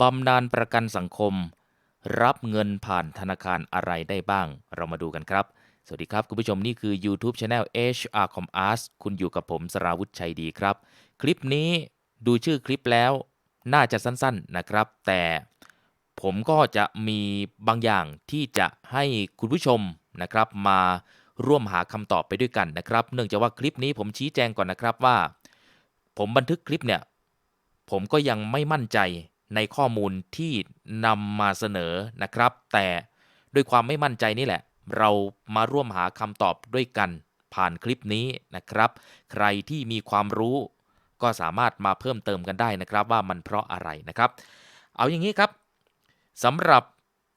บำนาญประกันสังคม รับเงินผ่านธนาคารอะไรได้บ้าง เรามาดูกันครับ สวัสดีครับ คุณผู้ชมนี่คือ YouTube Channel HR Com Ars คุณอยู่กับผมสราวุธชัยดีครับ คลิปนี้ดูชื่อคลิปแล้วน่าจะสั้นๆนะครับ แต่ผมก็จะมีบางอย่างที่จะให้คุณผู้ชมนะครับ มาร่วมหาคำตอบไปด้วยกันนะครับ เนื่องจากว่าคลิปนี้ผมชี้แจงก่อนนะครับว่า ผมบันทึกคลิปเนี่ย ผมก็ยังไม่มั่นใจ ในข้อมูลที่นำมาเสนอนะครับ แต่ด้วยความไม่มั่นใจนี่แหละ เรามาร่วมหาคำตอบด้วยกันผ่านคลิปนี้นะครับ ใครที่มีความรู้ก็สามารถมาเพิ่มเติมกันได้นะครับว่ามันเพราะอะไรนะครับ เอาอย่างนี้ครับสำหรับ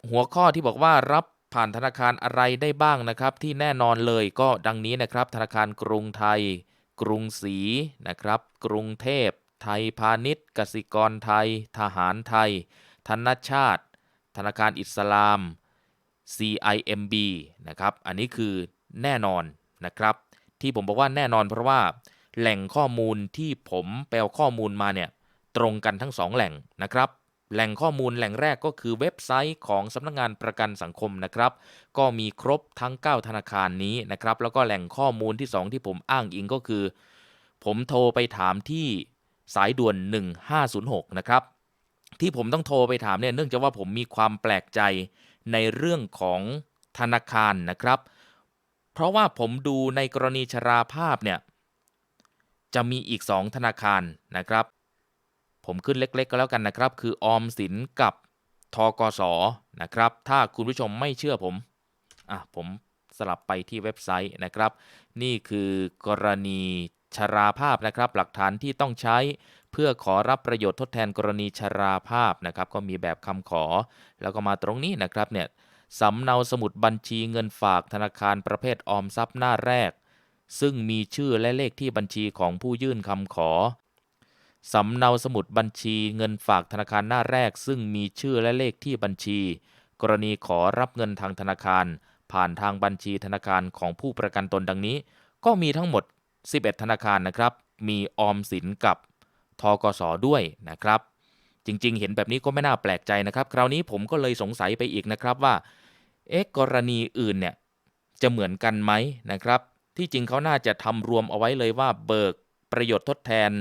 หัวข้อที่บอกว่ารับผ่านธนาคารอะไรได้บ้างนะครับ ที่แน่นอนเลยก็ดังนี้นะครับ ธนาคารกรุงไทย กรุงศรีนะครับ กรุงเทพ ไทยพาณิชย์ กสิกรไทย ทหารไทย ธนชาติ ธนาคารอิสลาม CIMB นะครับ อันนี้คือแน่นอนนะครับ ที่ผมบอกว่าแน่นอนเพราะว่า แหล่งข้อมูลที่ผมแปลข้อมูลมาเนี่ยตรงกันทั้งสองแหล่งนะครับ แหล่งข้อมูลแหล่งแรกก็คือเว็บไซต์ของสำนักงงานประกันสังคมนะครับ ก็มีครบทั้ง 9 ธนาคารนี้นะครับ แล้วก็แหล่งข้อมูลที่ 2 ที่ผมอ้างอิงก็คือ ผมโทรไปถามที่ สายด่วน 1506 นะครับ ที่ผมต้องโทรไปถามเนี่ยเนื่องจากว่าผมมีความแปลกใจในเรื่องของธนาคารนะครับ เพราะว่าผมดูในกรณีชราภาพเนี่ยจะมีอีก 2 ธนาคารนะครับ ผมขึ้นเล็กๆ ก็แล้วกันนะครับ คือออมสินกับทกสนะครับ ถ้าคุณผู้ชมไม่เชื่อผมอะผมสลับไปที่เว็บไซต์นะครับ นี่คือกรณี ชราภาพนะครับ หลักฐานที่ต้องใช้ เพื่อขอรับประโยชน์ทดแทนกรณีชราภาพนะครับ ก็มีแบบคำขอ แล้วก็มาตรงนี้นะครับเนี่ยสำเนาสมุดบัญชีเงินฝากธนาคารประเภทออมทรัพย์หน้าแรก ซึ่งมีชื่อและเลขที่บัญชีของผู้ยื่นคำขอสำเนาสมุดบัญชีเงินฝากธนาคารหน้าแรก ซึ่งมีชื่อและเลขที่บัญชี กรณีขอรับเงินทางธนาคาร ผ่านทางบัญชีธนาคารของผู้ประกันตนดังนี้ ก็มีทั้งหมด 11 ธนาคารนะครับ มีออมสินกับทกสด้วยนะครับ จริงๆ เห็นแบบนี้ก็ไม่น่าแปลกใจนะครับ คราวนี้ผมก็เลยสงสัยไปอีกนะครับว่า เอ๊ะกรณีอื่นเนี่ยจะเหมือนกันไหมนะครับ ที่จริงเขาน่าจะทำรวมเอาไว้เลยว่าเบิกประโยชน์ทดแทน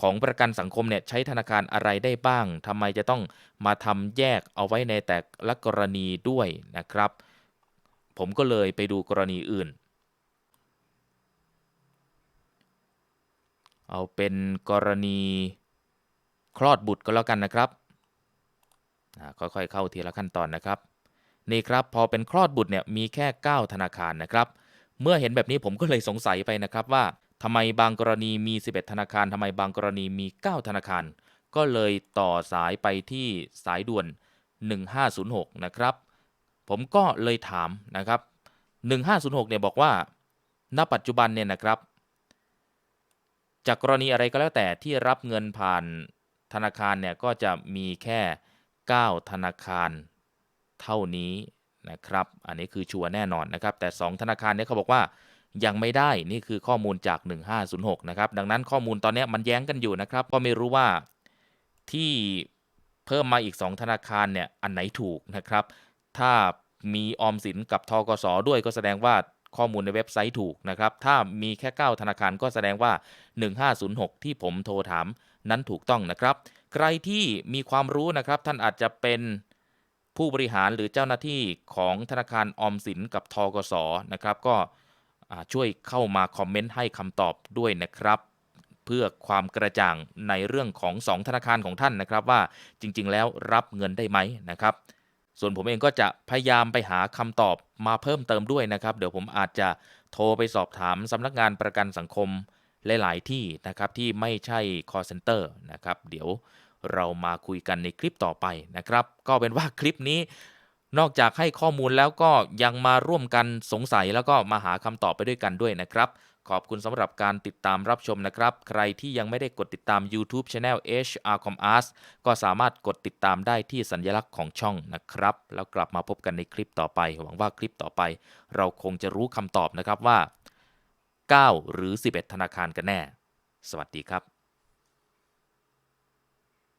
ของประกันสังคมเนี่ยใช้ธนาคารอะไรได้บ้าง ทำไมจะต้องมาทำแยกเอาไว้ในแต่ละกรณีด้วยนะครับ ผมก็เลยไปดูกรณีอื่น เอาเป็นกรณีคลอดบุตรก็แล้วกันนะครับ ค่อยๆเข้าทีละขั้นตอนนะครับ นี่ครับพอเป็นคลอดบุตรเนี่ยมีแค่ 9 ธนาคารนะครับ เมื่อเห็นแบบนี้ผมก็เลยสงสัยไปนะครับว่าทำไมบางกรณีมี 11 ธนาคารทำไมบางกรณีมี 9 ธนาคาร ก็เลยต่อสายไปที่สายด่วน 1506 นะครับ ผมก็เลยถามนะครับ 1506 เนี่ยบอกว่า ณ ปัจจุบันเนี่ยนะครับ จากกรณีอะไรก็แล้วแต่ที่รับเงินผ่านธนาคารเนี่ยก็จะมีแค่ 9 ธนาคารเท่านี้นะครับ อันนี้คือชัวร์แน่นอนนะครับ แต่ 2 ธนาคารเนี่ยเขาบอกว่ายังไม่ได้นี่คือข้อมูลจาก 1506 นะครับ ดังนั้นข้อมูลตอนนี้มันแย้งกันอยู่นะครับก็ไม่รู้ว่าที่เพิ่มมาอีก 2 ธนาคารเนี่ยอันไหนถูกนะครับ ถ้ามีออมสินกับทกสด้วยก็แสดงว่า ข้อมูลในเว็บไซต์ถูกนะครับ ถ้ามีแค่ 9 ธนาคารก็แสดงว่า 1506 ที่ผมโทรถามนั้นถูกต้องนะครับ ใครที่มีความรู้นะครับ ท่านอาจจะเป็นผู้บริหารหรือเจ้าหน้าที่ของธนาคารออมสินกับทกสนะครับ ก็ช่วยเข้ามาคอมเมนต์ให้คำตอบด้วยนะครับ เพื่อความกระจ่างในเรื่องของ 2 ธนาคารของท่านนะครับว่าจริง ๆ แล้วรับเงินได้ไหมนะครับ ส่วนผมเองก็จะพยายามไปหาคำตอบมาเพิ่มเติมด้วยนะครับ เดี๋ยวผมอาจจะโทรไปสอบถามสำนักงานประกันสังคมหลาย ๆ ที่นะครับที่ไม่ใช่ call center นะครับ เดี๋ยวเรามาคุยกันในคลิปต่อไปนะครับ ก็เป็นว่าคลิปนี้ นอกจากให้ข้อมูลแล้วก็ยังมาร่วมกันสงสัยแล้วก็มาหาคำตอบไปด้วยกันด้วยนะครับ ขอบคุณสำหรับการติดตามรับชมนะครับ ใครที่ยังไม่ได้กดติดตาม YouTube Channel HR Com Ars ก็สามารถกดติดตามได้ที่สัญลักษณ์ของช่องนะครับ แล้วกลับมาพบกันในคลิปต่อไป หวังว่าคลิปต่อไป เราคงจะรู้คำตอบนะครับว่า 9 หรือ 11 ธนาคารกันแน่ สวัสดีครับ